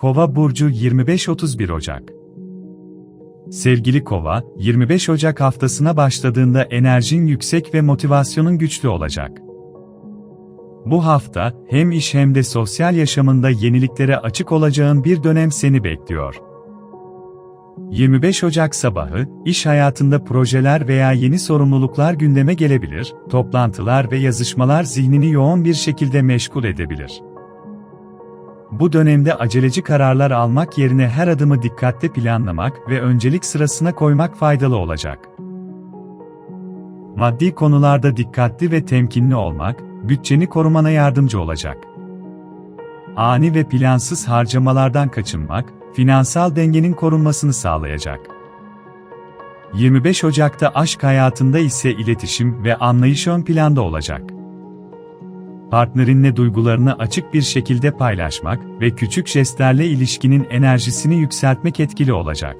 Kova burcu 25-31 Ocak. Sevgili Kova, 25 Ocak haftasına başladığında enerjin yüksek ve motivasyonun güçlü olacak. Bu hafta hem iş hem de sosyal yaşamında yeniliklere açık olacağın bir dönem seni bekliyor. 25 Ocak sabahı, iş hayatında projeler veya yeni sorumluluklar gündeme gelebilir, toplantılar ve yazışmalar zihnini yoğun bir şekilde meşgul edebilir. Bu dönemde aceleci kararlar almak yerine her adımı dikkatle planlamak ve öncelik sırasına koymak faydalı olacak. Maddi konularda dikkatli ve temkinli olmak, bütçeni korumana yardımcı olacak. Ani ve plansız harcamalardan kaçınmak, finansal dengenin korunmasını sağlayacak. 25 Ocak'ta aşk hayatında ise iletişim ve anlayış ön planda olacak. Partnerinle duygularını açık bir şekilde paylaşmak ve küçük jestlerle ilişkinin enerjisini yükseltmek etkili olacak.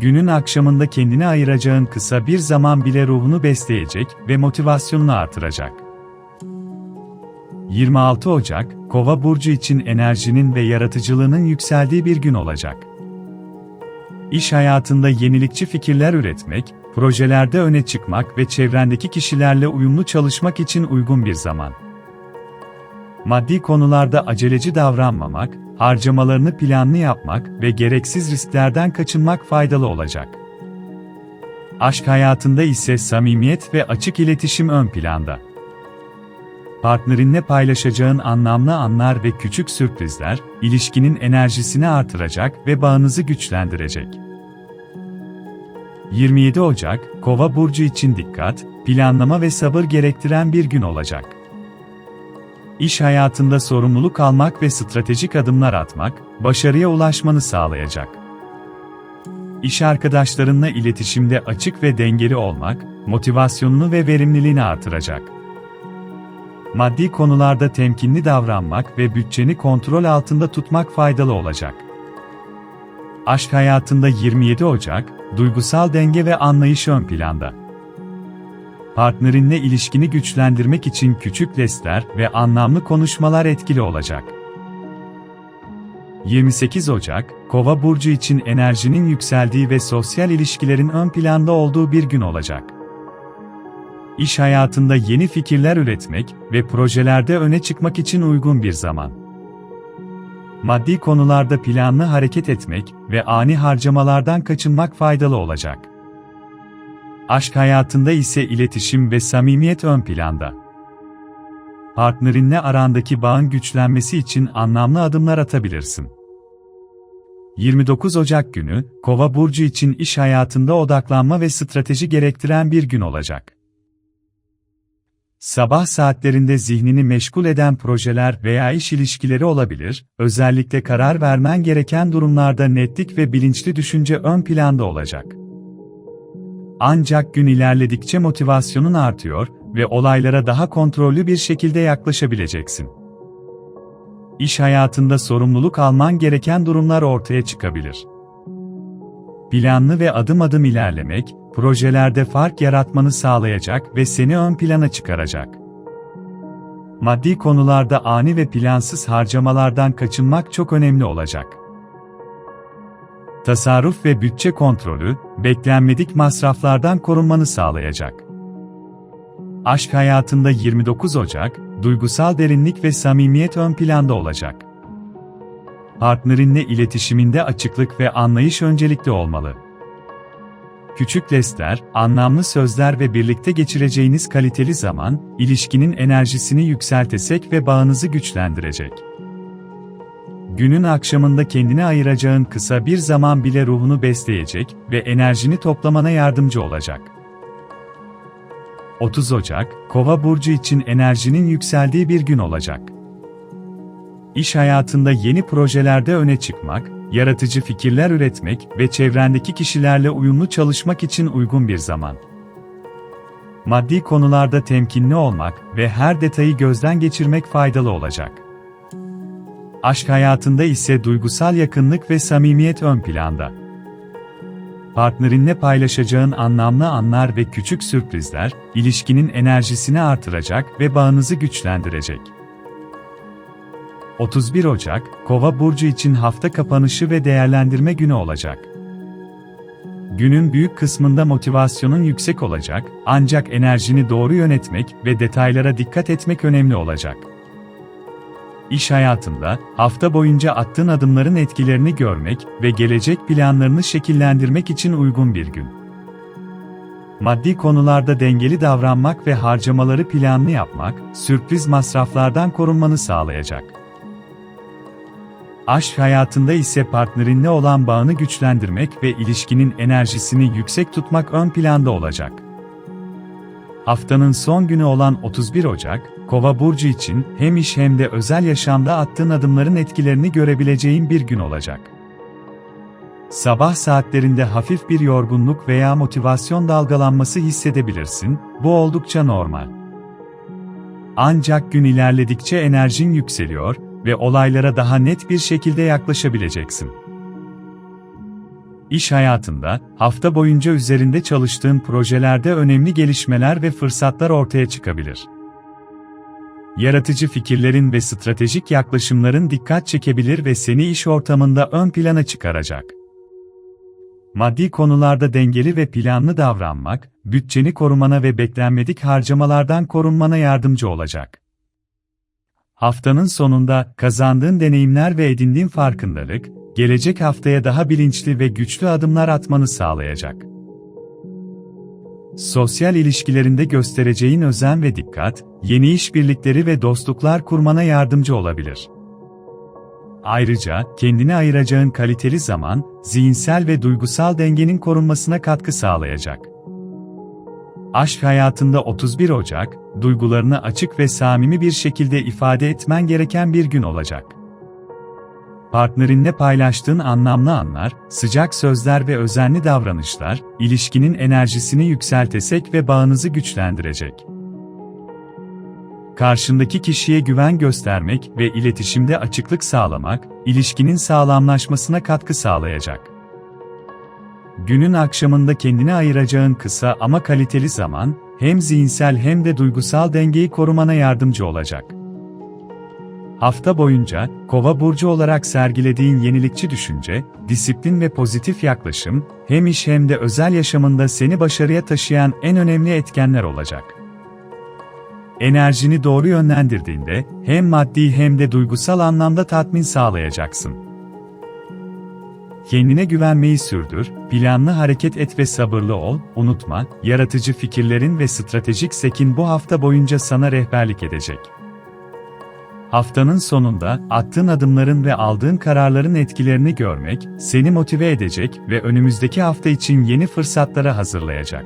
Günün akşamında kendine ayıracağın kısa bir zaman bile ruhunu besleyecek ve motivasyonunu artıracak. 26 Ocak, Kova burcu için enerjinin ve yaratıcılığının yükseldiği bir gün olacak. İş hayatında yenilikçi fikirler üretmek, projelerde öne çıkmak ve çevrendeki kişilerle uyumlu çalışmak için uygun bir zaman. Maddi konularda aceleci davranmamak, harcamalarını planlı yapmak ve gereksiz risklerden kaçınmak faydalı olacak. Aşk hayatında ise samimiyet ve açık iletişim ön planda. Partnerinle paylaşacağın anlamlı anlar ve küçük sürprizler, ilişkinin enerjisini artıracak ve bağınızı güçlendirecek. 27 Ocak, Kova burcu için dikkat, planlama ve sabır gerektiren bir gün olacak. İş hayatında sorumluluk almak ve stratejik adımlar atmak, başarıya ulaşmanı sağlayacak. İş arkadaşlarınla iletişimde açık ve dengeli olmak, motivasyonunu ve verimliliğini artıracak. Maddi konularda temkinli davranmak ve bütçeni kontrol altında tutmak faydalı olacak. Aşk hayatında 27 Ocak, duygusal denge ve anlayış ön planda. Partnerinle ilişkini güçlendirmek için küçük jestler ve anlamlı konuşmalar etkili olacak. 28 Ocak, Kova burcu için enerjinin yükseldiği ve sosyal ilişkilerin ön planda olduğu bir gün olacak. İş hayatında yeni fikirler üretmek ve projelerde öne çıkmak için uygun bir zaman. Maddi konularda planlı hareket etmek ve ani harcamalardan kaçınmak faydalı olacak. Aşk hayatında ise iletişim ve samimiyet ön planda. Partnerinle arandaki bağın güçlenmesi için anlamlı adımlar atabilirsin. 29 Ocak günü, Kova burcu için iş hayatında odaklanma ve strateji gerektiren bir gün olacak. Sabah saatlerinde zihnini meşgul eden projeler veya iş ilişkileri olabilir, özellikle karar vermen gereken durumlarda netlik ve bilinçli düşünce ön planda olacak. Ancak gün ilerledikçe motivasyonun artıyor ve olaylara daha kontrollü bir şekilde yaklaşabileceksin. İş hayatında sorumluluk alman gereken durumlar ortaya çıkabilir. Planlı ve adım adım ilerlemek, projelerde fark yaratmanı sağlayacak ve seni ön plana çıkaracak. Maddi konularda ani ve plansız harcamalardan kaçınmak çok önemli olacak. Tasarruf ve bütçe kontrolü, beklenmedik masraflardan korunmanı sağlayacak. Aşk hayatında 29 Ocak, duygusal derinlik ve samimiyet ön planda olacak. Partnerinle iletişiminde açıklık ve anlayış öncelikli olmalı. Küçük jestler, anlamlı sözler ve birlikte geçireceğiniz kaliteli zaman, ilişkinin enerjisini yükseltecek ve bağınızı güçlendirecek. Günün akşamında kendine ayıracağın kısa bir zaman bile ruhunu besleyecek ve enerjini toplamana yardımcı olacak. 30 Ocak, Kova burcu için enerjinin yükseldiği bir gün olacak. İş hayatında yeni projelerde öne çıkmak, yaratıcı fikirler üretmek ve çevrendeki kişilerle uyumlu çalışmak için uygun bir zaman. Maddi konularda temkinli olmak ve her detayı gözden geçirmek faydalı olacak. Aşk hayatında ise duygusal yakınlık ve samimiyet ön planda. Partnerinle paylaşacağın anlamlı anlar ve küçük sürprizler, ilişkinin enerjisini artıracak ve bağınızı güçlendirecek. 31 Ocak, Kova burcu için hafta kapanışı ve değerlendirme günü olacak. Günün büyük kısmında motivasyonun yüksek olacak, ancak enerjini doğru yönetmek ve detaylara dikkat etmek önemli olacak. İş hayatında, hafta boyunca attığın adımların etkilerini görmek ve gelecek planlarını şekillendirmek için uygun bir gün. Maddi konularda dengeli davranmak ve harcamaları planlı yapmak, sürpriz masraflardan korunmanı sağlayacak. Aşk hayatında ise partnerinle olan bağını güçlendirmek ve ilişkinin enerjisini yüksek tutmak ön planda olacak. Haftanın son günü olan 31 Ocak, Kova burcu için hem iş hem de özel yaşamda attığın adımların etkilerini görebileceğin bir gün olacak. Sabah saatlerinde hafif bir yorgunluk veya motivasyon dalgalanması hissedebilirsin, bu oldukça normal. Ancak gün ilerledikçe enerjin yükseliyor ve olaylara daha net bir şekilde yaklaşabileceksin. İş hayatında, hafta boyunca üzerinde çalıştığın projelerde önemli gelişmeler ve fırsatlar ortaya çıkabilir. Yaratıcı fikirlerin ve stratejik yaklaşımların dikkat çekebilir ve seni iş ortamında ön plana çıkaracak. Maddi konularda dengeli ve planlı davranmak, bütçeni korumana ve beklenmedik harcamalardan korunmana yardımcı olacak. Haftanın sonunda kazandığın deneyimler ve edindiğin farkındalık, gelecek haftaya daha bilinçli ve güçlü adımlar atmanı sağlayacak. Sosyal ilişkilerinde göstereceğin özen ve dikkat, yeni işbirlikleri ve dostluklar kurmana yardımcı olabilir. Ayrıca, kendine ayıracağın kaliteli zaman, zihinsel ve duygusal dengenin korunmasına katkı sağlayacak. Aşk hayatında 31 Ocak, duygularını açık ve samimi bir şekilde ifade etmen gereken bir gün olacak. Partnerinle paylaştığın anlamlı anlar, sıcak sözler ve özenli davranışlar, ilişkinin enerjisini yükseltecek ve bağınızı güçlendirecek. Karşındaki kişiye güven göstermek ve iletişimde açıklık sağlamak, ilişkinin sağlamlaşmasına katkı sağlayacak. Günün akşamında kendine ayıracağın kısa ama kaliteli zaman, hem zihinsel hem de duygusal dengeyi korumana yardımcı olacak. Hafta boyunca, Kova burcu olarak sergilediğin yenilikçi düşünce, disiplin ve pozitif yaklaşım, hem iş hem de özel yaşamında seni başarıya taşıyan en önemli etkenler olacak. Enerjini doğru yönlendirdiğinde, hem maddi hem de duygusal anlamda tatmin sağlayacaksın. Kendine güvenmeyi sürdür, planlı hareket et ve sabırlı ol, unutma, yaratıcı fikirlerin ve stratejik zekin bu hafta boyunca sana rehberlik edecek. Haftanın sonunda, attığın adımların ve aldığın kararların etkilerini görmek, seni motive edecek ve önümüzdeki hafta için yeni fırsatlara hazırlayacak.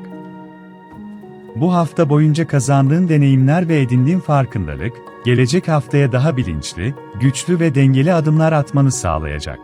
Bu hafta boyunca kazandığın deneyimler ve edindiğin farkındalık, gelecek haftaya daha bilinçli, güçlü ve dengeli adımlar atmanı sağlayacak.